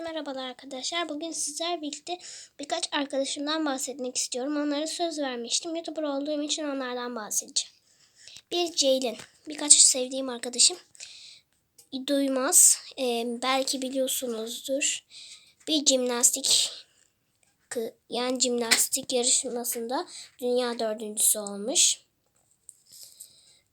Merhabalar arkadaşlar. Bugün sizler birlikte birkaç arkadaşımdan bahsetmek istiyorum. Onlara söz vermiştim. YouTuber olduğum için onlardan bahsedeceğim. Bir Ceylin. Birkaç sevdiğim arkadaşım. Duymaz. Ee, belki biliyorsunuzdur. Bir jimnastik yani jimnastik yarışmasında dünya dördüncüsü olmuş.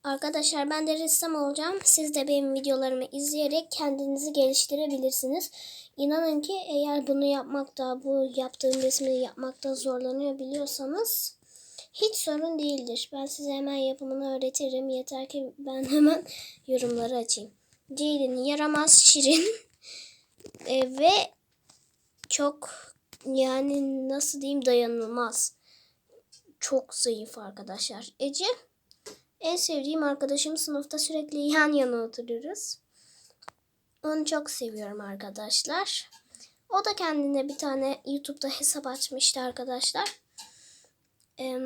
Arkadaşlar ben de ressam olacağım. Siz de benim videolarımı izleyerek kendinizi geliştirebilirsiniz. İnanın ki eğer bunu yapmakta, bu yaptığım resmi yapmakta zorlanıyor biliyorsanız hiç sorun değildir. Ben size hemen yapımını öğretirim. Yeter ki ben hemen yorumları açayım. Ceylin yaramaz, şirin E, ve çok yani nasıl diyeyim dayanılmaz. Çok zayıf arkadaşlar. Ece en sevdiğim arkadaşım sınıfta sürekli yan yana oturuyoruz. Onu çok seviyorum arkadaşlar. O da kendine bir tane YouTube'da hesap açmıştı arkadaşlar. Ee,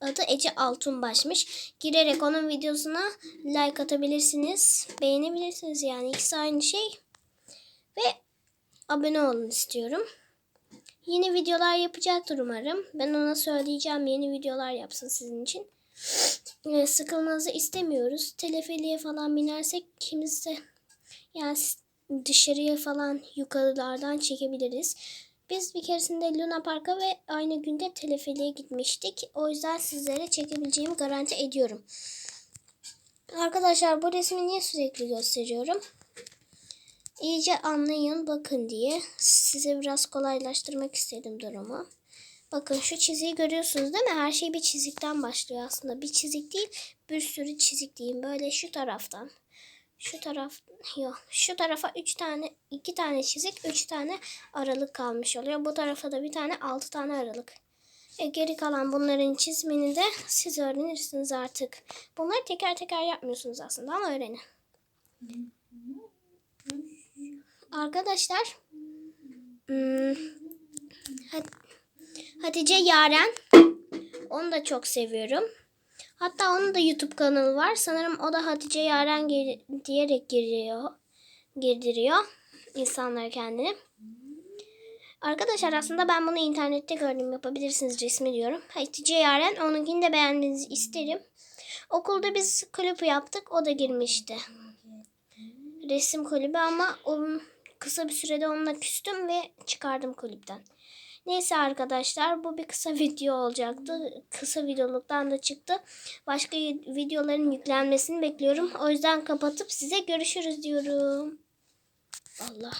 adı Ece Altunbaş'mış. Girerek onun videosuna like atabilirsiniz. Beğenebilirsiniz yani ikisi aynı şey. Ve abone olun istiyorum. Yeni videolar yapacaktır umarım. Ben ona söyleyeceğim yeni videolar yapsın sizin için. Ee, sıkılmanızı istemiyoruz. Teleferiye falan binersek ikimiz de yani dışarıya falan yukarılardan çekebiliriz. Biz bir keresinde Luna Park'a ve aynı günde teleferiye gitmiştik. O yüzden sizlere çekebileceğimi garanti ediyorum. Arkadaşlar bu resmi niye sürekli gösteriyorum? İyice anlayın bakın diye size biraz kolaylaştırmak istedim durumu. Bakın şu çiziyi görüyorsunuz değil mi? Her şey bir çizikten başlıyor aslında. Bir çizik değil, bir sürü çizik diyeyim. Böyle şu taraftan. Şu taraf yok. Şu tarafa üç tane, iki tane çizik, üç tane aralık kalmış oluyor. Bu tarafa da bir tane, altı tane aralık. E, geri kalan bunların çizimini de siz öğrenirsiniz artık. Bunları teker teker yapmıyorsunuz aslında ama öğrenin. Arkadaşlar, hmm, Hat- Hatice Yaren, onu da çok seviyorum. Hatta onun da YouTube kanalı var. Sanırım o da Hatice Yaren gir- diyerek giriyor, girdiriyor insanlar kendini. Arkadaşlar aslında ben bunu internette gördüm. Yapabilirsiniz resmi diyorum. Hatice Yaren onunkini de beğenmenizi isterim. Okulda biz kulübü yaptık. O da girmişti. Resim kulübü ama onun kısa bir sürede onunla küstüm ve çıkardım kulüpten. Neyse arkadaşlar bu bir kısa video olacaktı. Kısa videoluktan da çıktı. Başka videoların yüklenmesini bekliyorum. O yüzden kapatıp size görüşürüz diyorum. Allah.